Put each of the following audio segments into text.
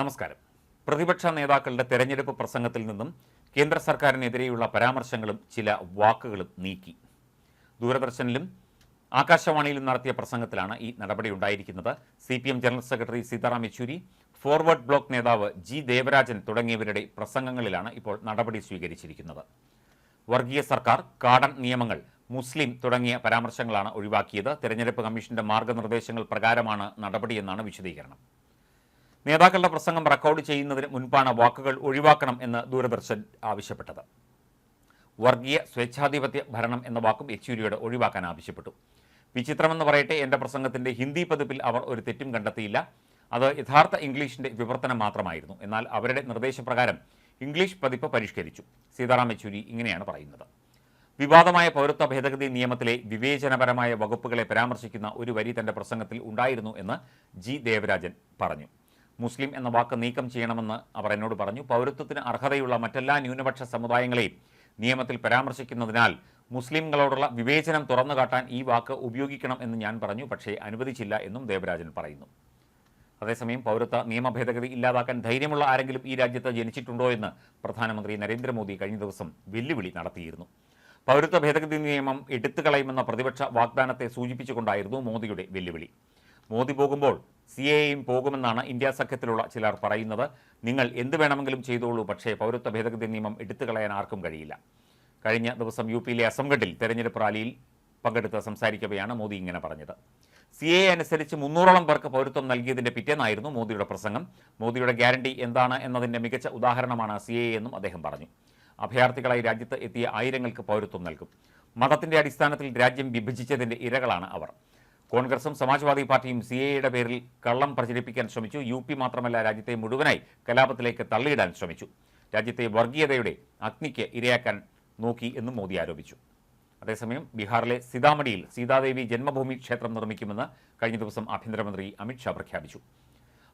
നമസ്കാരം. പ്രതിപക്ഷ നേതാക്കളുടെ തെരഞ്ഞെടുപ്പ് പ്രസംഗത്തിൽ നിന്നും കേന്ദ്ര സർക്കാരിനെതിരെയുള്ള പരാമർശങ്ങളും ചില വാക്കുകളും നീക്കി. ദൂരദർശനിലും ആകാശവാണിയിലും നടത്തിയ പ്രസംഗത്തിലാണ് ഈ നടപടി ഉണ്ടായിരിക്കുന്നത്. C P M general secretary Sitaram Yechury Forward Bloc നേതാവ് ജി ദേവരാജൻ തുടങ്ങിയവരുടെ പ്രസംഗങ്ങളിലാണ് ഇപ്പോൾ നടപടി സ്വീകരിച്ചിരിക്കുന്നത്. വർഗീയ സർക്കാർ കാടൻ നിയമങ്ങൾ മുസ്ലിം തുടങ്ങിയ പരാമർശങ്ങളാണ് ഒഴിവാക്കിയത്. തെരഞ്ഞെടുപ്പ് കമ്മീഷന്റെ മാർഗനിർദ്ദേശങ്ങൾ പ്രകാരമാണ് നടപടിയെന്നാണ് വിശദീകരണം. നേതാക്കളുടെ പ്രസംഗം റെക്കോർഡ് ചെയ്യുന്നതിന് മുൻപാണ് വാക്കുകൾ ഒഴിവാക്കണം എന്ന് ദൂരദർശൻ ആവശ്യപ്പെട്ടത്. വർഗീയ സ്വേച്ഛാധിപത്യ ഭരണം എന്ന വാക്കും യെച്ചൂരിയോട് ഒഴിവാക്കാൻ ആവശ്യപ്പെട്ടു. വിചിത്രമെന്ന് പറയട്ടെ എന്റെ പ്രസംഗത്തിന്റെ ഹിന്ദി പതിപ്പിൽ അവർ ഒരു തെറ്റും കണ്ടെത്തിയില്ല. അത് യഥാർത്ഥ ഇംഗ്ലീഷിന്റെ വിവർത്തനം മാത്രമായിരുന്നു. എന്നാൽ അവരുടെ നിർദ്ദേശപ്രകാരം ഇംഗ്ലീഷ് പതിപ്പ് പരിഷ്കരിച്ചു. സീതാറാം യെച്ചൂരി ഇങ്ങനെയാണ് പറയുന്നത്. വിവാദമായ പൗരത്വ ഭേദഗതി നിയമത്തിലെ വിവേചനപരമായ വകുപ്പുകളെ പരാമർശിക്കുന്ന ഒരു വരി തന്റെ പ്രസംഗത്തിൽ ഉണ്ടായിരുന്നു എന്ന് ജി. ദേവരാജൻ പറഞ്ഞു. മുസ്ലിം എന്ന വാക്ക് നീക്കം ചെയ്യണമെന്ന് അവർ എന്നോട് പറഞ്ഞു. പൗരത്വത്തിന് അർഹതയുള്ള മറ്റെല്ലാ ന്യൂനപക്ഷ സമുദായങ്ങളെയും നിയമത്തിൽ പരാമർശിക്കുന്നതിനാൽ മുസ്ലിംകളോടുള്ള വിവേചനം തുറന്നു കാട്ടാൻ ഈ വാക്ക് ഉപയോഗിക്കണം എന്ന് ഞാൻ പറഞ്ഞു. പക്ഷേ അനുവദിച്ചില്ല എന്നും ദേവരാജൻ പറയുന്നു. അതേസമയം പൗരത്വ നിയമ ഭേദഗതി ഇല്ലാതാക്കാൻ ധൈര്യമുള്ള ആരെങ്കിലും ഈ രാജ്യത്ത് ജനിച്ചിട്ടുണ്ടോ എന്ന് പ്രധാനമന്ത്രി നരേന്ദ്രമോദി കഴിഞ്ഞ ദിവസം വെല്ലുവിളി നടത്തിയിരുന്നു. പൗരത്വ ഭേദഗതി നിയമം എടുത്തുകളയുമെന്ന പ്രതിപക്ഷ വാഗ്ദാനത്തെ സൂചിപ്പിച്ചുകൊണ്ടായിരുന്നു മോദിയുടെ വെല്ലുവിളി. മോദി പോകുമ്പോൾ സി എയും പോകുമെന്നാണ് ഇന്ത്യ സഖ്യത്തിലുള്ള ചിലർ പറയുന്നത്. നിങ്ങൾ എന്ത് വേണമെങ്കിലും ചെയ്തോളൂ പക്ഷേ പൗരത്വ ഭേദഗതി നിയമം എടുത്തു കളയാൻ ആർക്കും കഴിയില്ല. കഴിഞ്ഞ ദിവസം യു പിയിലെ അസംഗഡിൽ തെരഞ്ഞെടുപ്പ് റാലിയിൽ പങ്കെടുത്ത് സംസാരിക്കവെയാണ് മോദി ഇങ്ങനെ പറഞ്ഞത്. സി എ അനുസരിച്ച് മുന്നൂറോളം പേർക്ക് പൗരത്വം നൽകിയതിന്റെ പിറ്റേന്നായിരുന്നു മോദിയുടെ പ്രസംഗം. മോദിയുടെ ഗ്യാരണ്ടി എന്താണ് എന്നതിന്റെ മികച്ച ഉദാഹരണമാണ് സി എ എന്നും അദ്ദേഹം പറഞ്ഞു. അഭയാർത്ഥികളായി രാജ്യത്ത് എത്തിയ ആയിരങ്ങൾക്ക് പൗരത്വം നൽകും. മതത്തിന്റെ അടിസ്ഥാനത്തിൽ രാജ്യം വിഭജിച്ചതിന്റെ ഇരകളാണ് അവർ. കോൺഗ്രസും സമാജ്വാദി പാർട്ടിയും സി എയുടെ പേരിൽ കള്ളം പ്രചരിപ്പിക്കാൻ ശ്രമിച്ചു. യു പി മാത്രമല്ല രാജ്യത്തെ മുഴുവനായി കലാപത്തിലേക്ക് തള്ളിയിടാൻ ശ്രമിച്ചു. രാജ്യത്തെ വർഗീയതയുടെ അഗ്നിക്ക് ഇരയാക്കാൻ നോക്കി എന്നും മോദി ആരോപിച്ചു. അതേസമയം ബീഹാറിലെ സീതാമടിയിൽ സീതാദേവി ജന്മഭൂമി ക്ഷേത്രം നിർമ്മിക്കുമെന്ന് കഴിഞ്ഞ ദിവസം ആഭ്യന്തരമന്ത്രി അമിത്ഷാ പ്രഖ്യാപിച്ചു.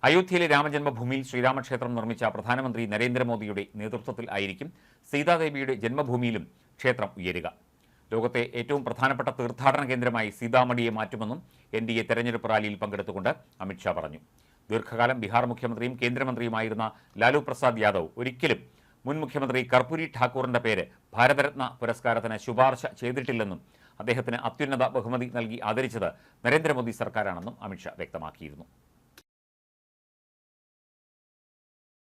അയോധ്യയിലെ രാമജന്മഭൂമിയിൽ ശ്രീരാമക്ഷേത്രം നിർമ്മിച്ച പ്രധാനമന്ത്രി നരേന്ദ്രമോദിയുടെ നേതൃത്വത്തിൽ ആയിരിക്കും സീതാദേവിയുടെ ജന്മഭൂമിയിലും ക്ഷേത്രം ഉയരുക. ലോകത്തെ ഏറ്റവും പ്രധാനപ്പെട്ട തീർത്ഥാടന കേന്ദ്രമായി സീതാമണിയെ മാറ്റുമെന്നും എൻ ഡി എ തെരഞ്ഞെടുപ്പ് റാലിയിൽ പങ്കെടുത്തുകൊണ്ട് അമിത്ഷാ പറഞ്ഞു. ദീർഘകാലം ബീഹാർ മുഖ്യമന്ത്രിയും കേന്ദ്രമന്ത്രിയുമായിരുന്ന ലാലു പ്രസാദ് യാദവ് ഒരിക്കലും മുൻ മുഖ്യമന്ത്രി കർപ്പൂരി ഠാക്കൂറിന്റെ പേര് ഭാരതരത്ന പുരസ്കാരത്തിന് ശുപാർശ ചെയ്തിട്ടില്ലെന്നും അദ്ദേഹത്തിന് അത്യുന്നത ബഹുമതി നൽകി ആദരിച്ചത് നരേന്ദ്രമോദി സർക്കാരാണെന്നും അമിത്ഷാ വ്യക്തമാക്കിയിരുന്നു.